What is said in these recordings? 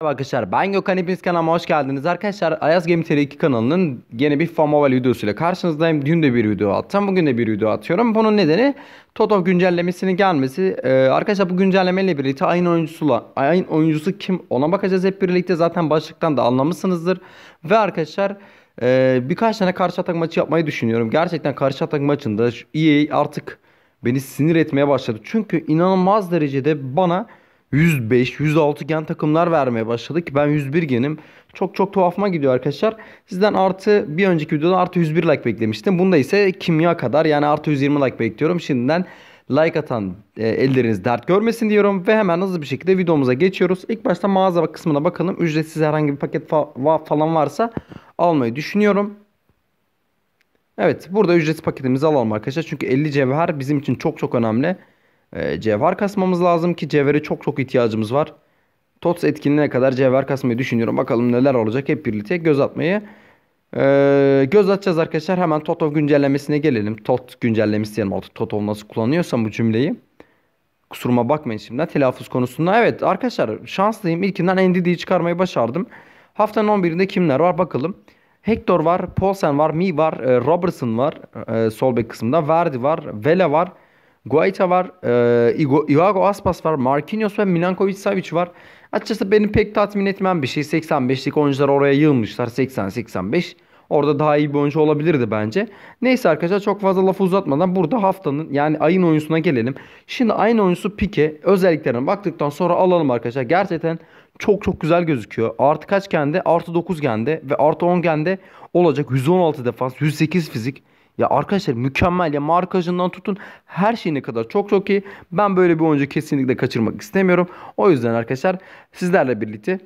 Merhaba arkadaşlar ben Gökhan hepiniz kanalıma hoş geldiniz. Arkadaşlar Ayaz Game TR2 kanalının yeni bir FIFA Mobile videosuyla karşınızdayım. Dün de bir video attım bugün de bir video atıyorum. Bunun nedeni Toto güncellemesinin gelmesi. Ee, arkadaşlar bu güncellemeyle birlikte ayın oyuncusu ayın oyuncusu kim ona bakacağız hep birlikte. Zaten başlıktan da anlamışsınızdır. Ve arkadaşlar e, birkaç tane karşı atak maçı yapmayı düşünüyorum. Gerçekten karşı atak maçında EA artık beni sinir etmeye başladı. Çünkü inanılmaz derecede bana 105, 106 gen takımlar vermeye başladı ki ben 101 genim. Çok çok tuhafıma gidiyor arkadaşlar. Sizden artı bir önceki videoda artı 101 like beklemiştim. Bunda ise kimya kadar yani artı 120 like bekliyorum. Şimdiden like atan e, elleriniz dert görmesin diyorum ve hemen hızlı bir şekilde videomuza geçiyoruz. İlk başta mağaza kısmına bakalım. Ücretsiz herhangi bir paket fa falan varsa almayı düşünüyorum. Evet burada ücretsiz paketimizi alalım arkadaşlar. Çünkü 50 cevher bizim için çok çok önemli e, cevher kasmamız lazım ki cevhere çok çok ihtiyacımız var. TOTS etkinliğine kadar cevher kasmayı düşünüyorum. Bakalım neler olacak hep birlikte göz atmayı. Ee, göz atacağız arkadaşlar. Hemen Totov güncellemesine gelelim. Tot güncellemesi diyelim artık. Totov nasıl kullanıyorsam bu cümleyi. Kusuruma bakmayın şimdiden telaffuz konusunda. Evet arkadaşlar şanslıyım. İlkinden NDD'yi çıkarmayı başardım. Haftanın 11'inde kimler var bakalım. Hector var, Paulsen var, Mi var, e, Robertson var e, sol bek kısmında. Verdi var, Vela var. Guaita var. E, Iago Aspas var. Marquinhos ve Milankovic Savic var. Açıkçası beni pek tatmin etmem bir şey. 85'lik oyuncular oraya yığılmışlar. 80-85. Orada daha iyi bir oyuncu olabilirdi bence. Neyse arkadaşlar çok fazla lafı uzatmadan burada haftanın yani ayın oyuncusuna gelelim. Şimdi ayın oyuncusu Pike özelliklerine baktıktan sonra alalım arkadaşlar. Gerçekten çok çok güzel gözüküyor. Artı kaç gende? Artı 9 gende ve artı 10 gende olacak. 116 defans, 108 fizik. Ya arkadaşlar mükemmel ya markajından tutun her şeyine kadar çok çok iyi. Ben böyle bir oyuncu kesinlikle kaçırmak istemiyorum. O yüzden arkadaşlar sizlerle birlikte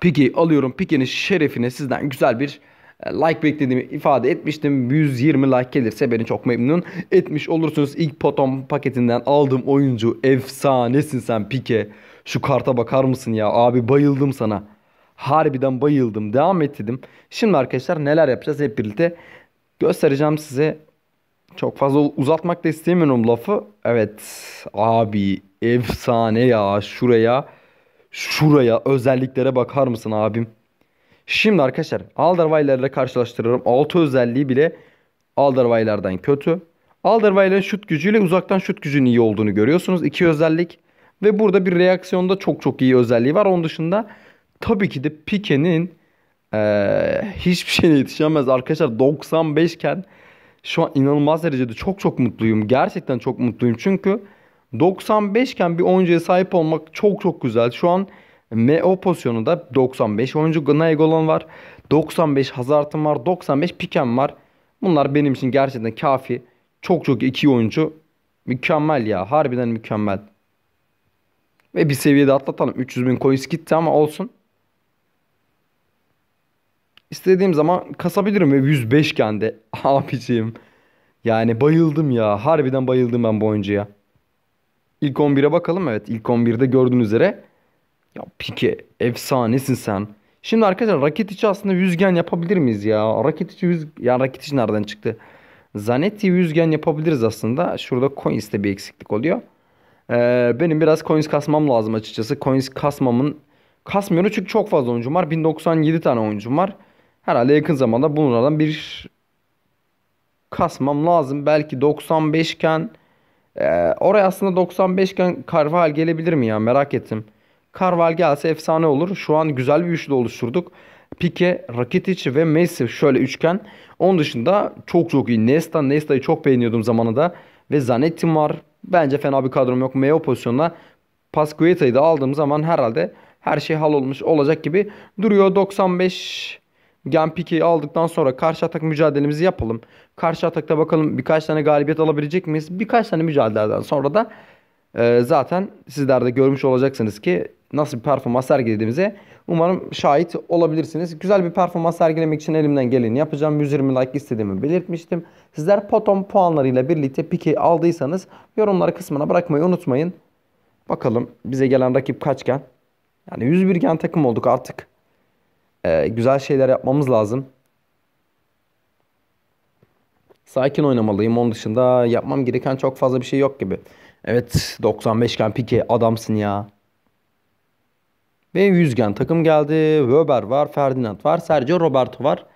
Pike'yi alıyorum. Pike'nin şerefine sizden güzel bir e, like beklediğimi ifade etmiştim. 120 like gelirse beni çok memnun etmiş olursunuz. İlk potom paketinden aldığım oyuncu efsanesin sen Pike. Şu karta bakar mısın ya abi bayıldım sana. Harbiden bayıldım. Devam et dedim. Şimdi arkadaşlar neler yapacağız hep birlikte göstereceğim size. Çok fazla uzatmak da istemiyorum lafı. Evet abi efsane ya şuraya şuraya özelliklere bakar mısın abim? Şimdi arkadaşlar Alderweiler ile karşılaştırıyorum. 6 özelliği bile Alderweiler'den kötü. Alderweiler'in şut gücüyle uzaktan şut gücünün iyi olduğunu görüyorsunuz. İki özellik. Ve burada bir reaksiyonda çok çok iyi özelliği var. Onun dışında tabii ki de Pike'nin ee, hiçbir şeyine yetişemez arkadaşlar 95 iken şu an inanılmaz derecede çok çok mutluyum. Gerçekten çok mutluyum çünkü 95 iken bir oyuncuya sahip olmak çok çok güzel. Şu an MO pozisyonunda 95 oyuncu Nainggolan var. 95 Hazard'ım var. 95 Piken var. Bunlar benim için gerçekten kafi. Çok çok iki oyuncu. Mükemmel ya. Harbiden mükemmel. Ve bir seviyede atlatalım. 300 bin coins gitti ama olsun. İstediğim zaman kasabilirim ve 105 kende. Abiciğim. Yani bayıldım ya. Harbiden bayıldım ben bu oyuncuya. İlk 11'e bakalım. Evet ilk 11'de gördüğünüz üzere. Ya Pike efsanesin sen. Şimdi arkadaşlar Rakitic'i aslında yüzgen yapabilir miyiz ya? Rakitic'i yüz... Ya Rakitic nereden çıktı? Zanetti yüzgen yapabiliriz aslında. Şurada coins'te bir eksiklik oluyor. Ee, benim biraz coins kasmam lazım açıkçası. Coins kasmamın... Kasmıyorum çünkü çok fazla oyuncum var. 1097 tane oyuncum var. Herhalde yakın zamanda bunlardan bir kasmam lazım. Belki 95 iken e, oraya aslında 95 iken Carval gelebilir mi ya merak ettim. Carval gelse efsane olur. Şu an güzel bir üçlü oluşturduk. Pique, Rakitic ve Messi şöyle üçgen. Onun dışında çok çok iyi. Nesta, Nesta'yı çok beğeniyordum zamanında. Ve Zanetti'm var. Bence fena bir kadrom yok. Meo pozisyonuna Pascueta'yı da aldığım zaman herhalde her şey hal olmuş olacak gibi duruyor. 95 Gen piki aldıktan sonra karşı atak mücadelemizi yapalım. Karşı atakta bakalım birkaç tane galibiyet alabilecek miyiz? Birkaç tane mücadeleden sonra da e, zaten sizler de görmüş olacaksınız ki nasıl bir performans sergilediğimize umarım şahit olabilirsiniz. Güzel bir performans sergilemek için elimden geleni yapacağım. 120 like istediğimi belirtmiştim. Sizler potom puanlarıyla birlikte piki aldıysanız yorumları kısmına bırakmayı unutmayın. Bakalım bize gelen rakip kaçken. Yani 101 gen takım olduk artık e, güzel şeyler yapmamız lazım. Sakin oynamalıyım. Onun dışında yapmam gereken çok fazla bir şey yok gibi. Evet 95 iken Pike adamsın ya. Ve Yüzgen takım geldi. Weber var, Ferdinand var, Sergio Roberto var.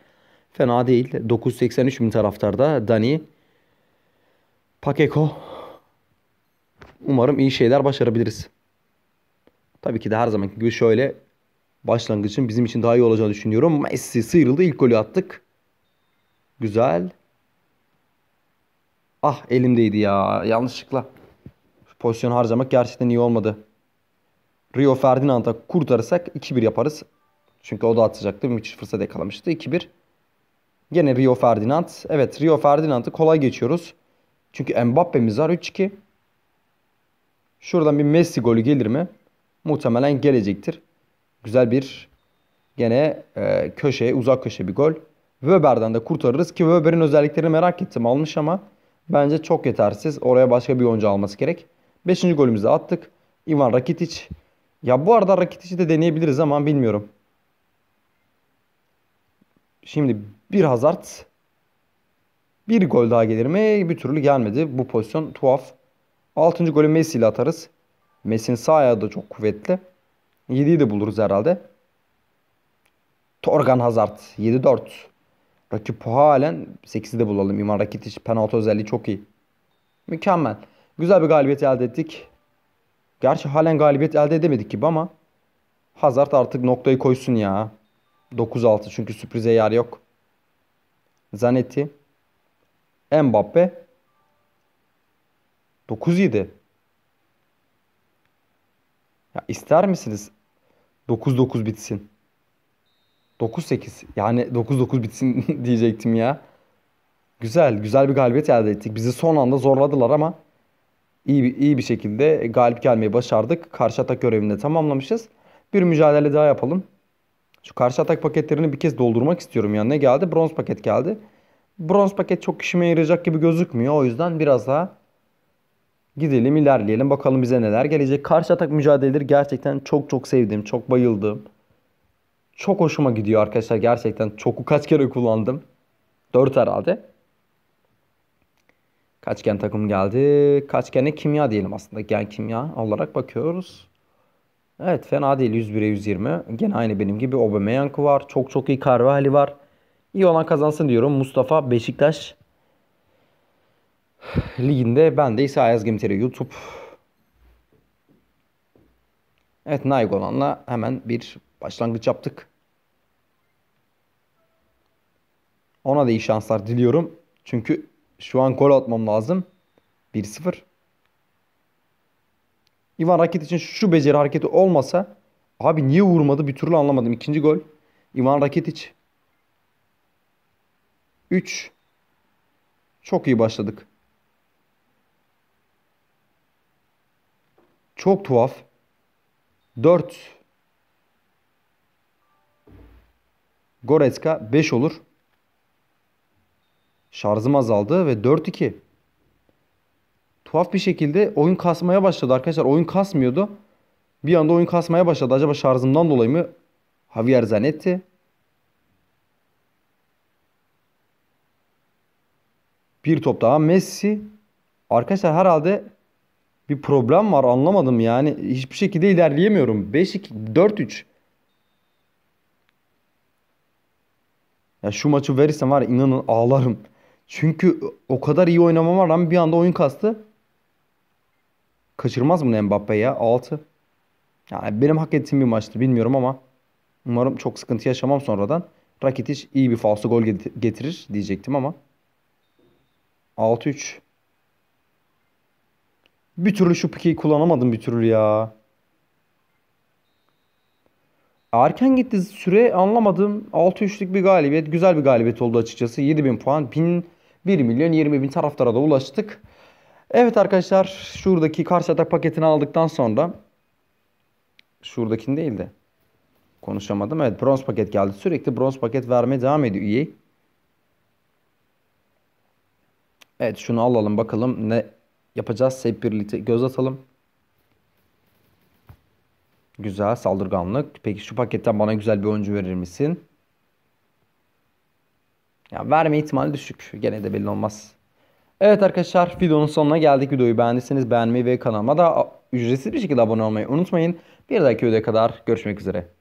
Fena değil. 983 bin taraftarda Dani. Pakeko. Umarım iyi şeyler başarabiliriz. Tabii ki de her zamanki gibi şöyle başlangıcın bizim için daha iyi olacağını düşünüyorum. Messi sıyrıldı. ilk golü attık. Güzel. Ah elimdeydi ya. Yanlışlıkla. Pozisyon harcamak gerçekten iyi olmadı. Rio Ferdinand'a kurtarırsak 2-1 yaparız. Çünkü o da atacaktı. Müthiş fırsat yakalamıştı. 2-1. Gene Rio Ferdinand. Evet Rio Ferdinand'ı kolay geçiyoruz. Çünkü Mbappe'miz var 3-2. Şuradan bir Messi golü gelir mi? Muhtemelen gelecektir. Güzel bir gene e, köşeye uzak köşe bir gol. Weber'den de kurtarırız ki Weber'in özelliklerini merak ettim almış ama bence çok yetersiz. Oraya başka bir oyuncu alması gerek. Beşinci golümüzü attık. Ivan Rakitic. Ya bu arada Rakitic'i de deneyebiliriz ama bilmiyorum. Şimdi bir Hazard. Bir gol daha gelir mi? Bir türlü gelmedi. Bu pozisyon tuhaf. Altıncı golü Messi ile atarız. Messi'nin sağ ayağı da çok kuvvetli. 7'yi de buluruz herhalde. Torgan Hazard 7-4. Rakip halen 8'i de bulalım. İman Rakitic penaltı özelliği çok iyi. Mükemmel. Güzel bir galibiyet elde ettik. Gerçi halen galibiyet elde edemedik gibi ama Hazard artık noktayı koysun ya. 9-6 çünkü sürprize yer yok. Zanetti. Mbappe. 9-7. Ya ister misiniz 9-9 bitsin? 9-8. Yani 9-9 bitsin diyecektim ya. Güzel, güzel bir galibiyet elde ettik. Bizi son anda zorladılar ama iyi iyi bir şekilde galip gelmeyi başardık. Karşı atak görevini de tamamlamışız. Bir mücadele daha yapalım. Şu karşı atak paketlerini bir kez doldurmak istiyorum. Yani ne geldi? Bronz paket geldi. Bronz paket çok işime yarayacak gibi gözükmüyor. O yüzden biraz daha gidelim ilerleyelim. Bakalım bize neler gelecek. Karşı atak mücadeleleri gerçekten çok çok sevdim. Çok bayıldım. Çok hoşuma gidiyor arkadaşlar. Gerçekten çoku kaç kere kullandım. 4 herhalde. Kaçgen takım geldi. Kaçgen'e kimya diyelim aslında. Gen kimya olarak bakıyoruz. Evet fena değil 101'e 120. Gene aynı benim gibi Aubameyang var. Çok çok iyi Carvalho var. İyi olan kazansın diyorum. Mustafa Beşiktaş liginde ben de ise Ayaz Gemiteri YouTube. Evet Naygolan'la hemen bir başlangıç yaptık. Ona da iyi şanslar diliyorum. Çünkü şu an gol atmam lazım. 1-0. Ivan Rakitic için şu beceri hareketi olmasa abi niye vurmadı bir türlü anlamadım. İkinci gol. Ivan Rakitic. 3. Çok iyi başladık. Çok tuhaf. 4. Goretzka 5 olur. Şarjım azaldı ve 4-2. Tuhaf bir şekilde oyun kasmaya başladı arkadaşlar. Oyun kasmıyordu. Bir anda oyun kasmaya başladı. Acaba şarjımdan dolayı mı? Javier Zanetti. Bir top daha Messi. Arkadaşlar herhalde bir problem var anlamadım yani. Hiçbir şekilde ilerleyemiyorum. 5-2, 4-3. Ya şu maçı verirsem var inanın ağlarım. Çünkü o kadar iyi oynamama rağmen bir anda oyun kastı. Kaçırmaz mı Mbappe ya? 6. Yani benim hak ettiğim bir maçtı bilmiyorum ama umarım çok sıkıntı yaşamam sonradan. Rakitic iyi bir falso gol getirir diyecektim ama 6-3. Bir türlü şu pikeyi kullanamadım bir türlü ya. Erken gitti süre anlamadım. 6-3'lük bir galibiyet. Güzel bir galibiyet oldu açıkçası. 7000 puan. 1000, 1 milyon 20 bin taraftara da ulaştık. Evet arkadaşlar şuradaki karşı atak paketini aldıktan sonra şuradakini değil de konuşamadım. Evet bronz paket geldi. Sürekli bronz paket vermeye devam ediyor EA. Evet şunu alalım bakalım ne yapacağız. Hep birlikte göz atalım. Güzel saldırganlık. Peki şu paketten bana güzel bir oyuncu verir misin? Ya verme ihtimali düşük. Gene de belli olmaz. Evet arkadaşlar videonun sonuna geldik. Videoyu beğendiyseniz beğenmeyi ve kanalıma da ücretsiz bir şekilde abone olmayı unutmayın. Bir dahaki videoya kadar görüşmek üzere.